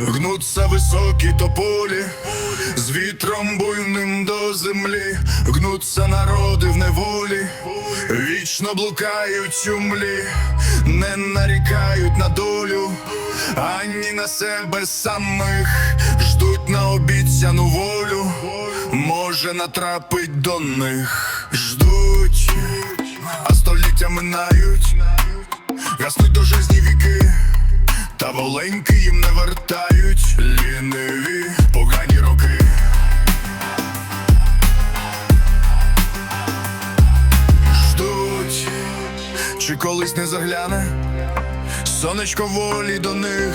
Гнуться високі тополі, з вітром буйним до землі, гнуться народи в неволі, вічно блукають у млі, не нарікають на долю, ані на себе самих, ждуть на обіцяну волю, може натрапить до них, ждуть, а століття минають, гаснуть до жизні віки. Та воленьки їм не вертають ліниві погані роки. Ждуть, чи колись не загляне сонечко волі до них.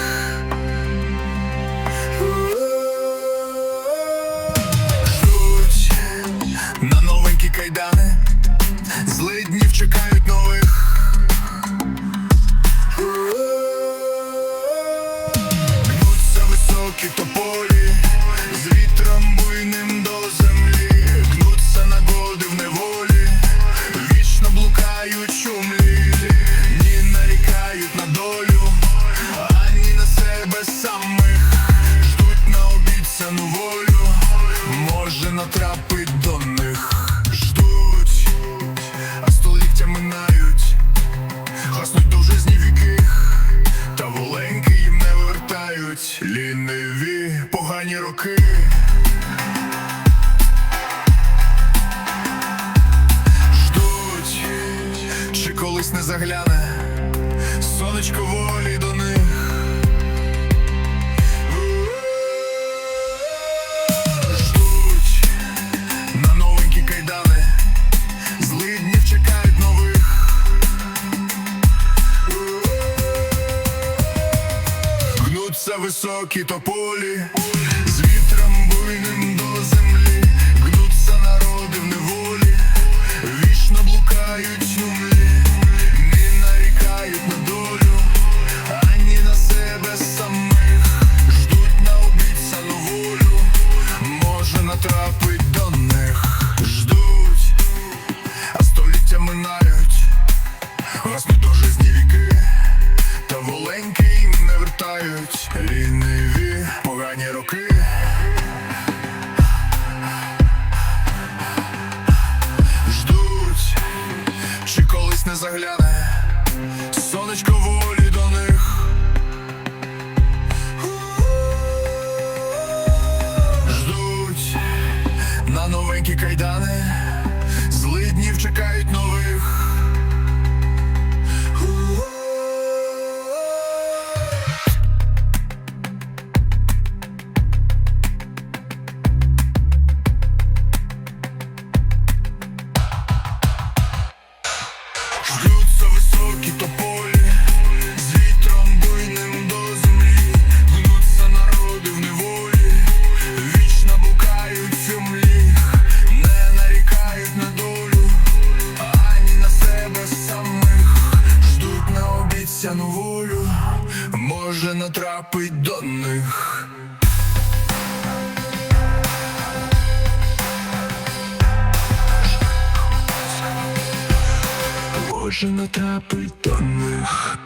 Погані роки. Ждуть, чи колись не загляне сонечко волі до високі тополі, з вітром буйним загляне. Сонечко волі Ждуться високі тополі, з вітром буйним до землі, гнуться народи в неволі, вічно блукають землі, не нарікають на долю, ані на себе самих, ждуть на обіцяну волю, може натрапить до них. Може натрапить до них.